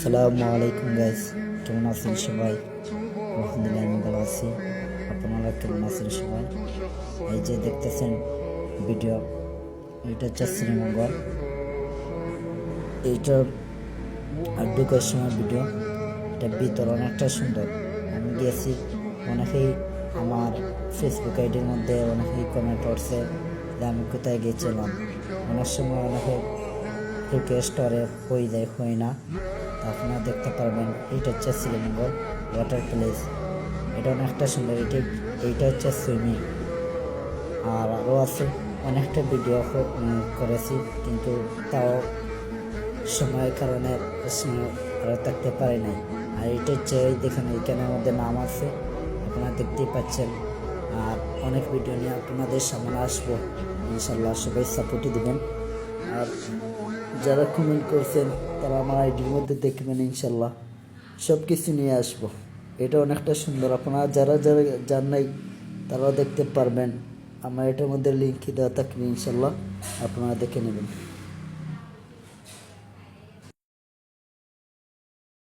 আসসালামু আলাইকুম গাইস কেমন আছেন সবাই? আলহামদুলিল্লাহ, আমি ভালো আছি। আপনারা কেমন আছেন সবাই? এই যে দেখতেছেন ভিডিও এটা হচ্ছে শ্রীমঙ্গল। এইটার ঢুকার সময় ভিডিও এটা ভিতর অনেকটা সুন্দর। আমি গিয়েছি অনেকেই আমার ফেসবুক আইডির মধ্যে, অনেকেই কমেন্ট করছে যে আমি কোথায় গিয়েছিলাম অনেক সময় অনেকে রিকোয়েস্ট করে, হয়ে যায়, হয় না। আপনারা দেখতে পারবেন এটা হচ্ছে শ্রীমঙ্গল ওয়াটার প্লেস এটা অনেকটা সুন্দর, এটি, এইটা হচ্ছে সুইমিং আর আরও আছে, অনেকটা ভিডিও করেছি, কিন্তু তাও সময়ের কারণে আরও থাকতে পারি নাই। আর এটা হচ্ছে দেখেন এখানের মধ্যে নাম আছে, আপনারা দেখতেই পাচ্ছেন। আর অনেক ভিডিও নিয়ে আপনাদের সামনে আসব। ইনশাল্লাহ সবাই সাপোর্টই দেবেন। আর যারা কমেন্ট করছেন, তারা আমার আইডির মধ্যে দেখবেন ইনশাল্লাহ। সব কিছু নিয়ে আসব। এটা অনেকটা সুন্দর। আপনারা যারা যারা যান নাই তারা দেখতে পারবেন। আমার এটার মধ্যে লিঙ্ক দেওয়া থাকবে ইনশাল্লাহ। আপনারা দেখে নেবেন।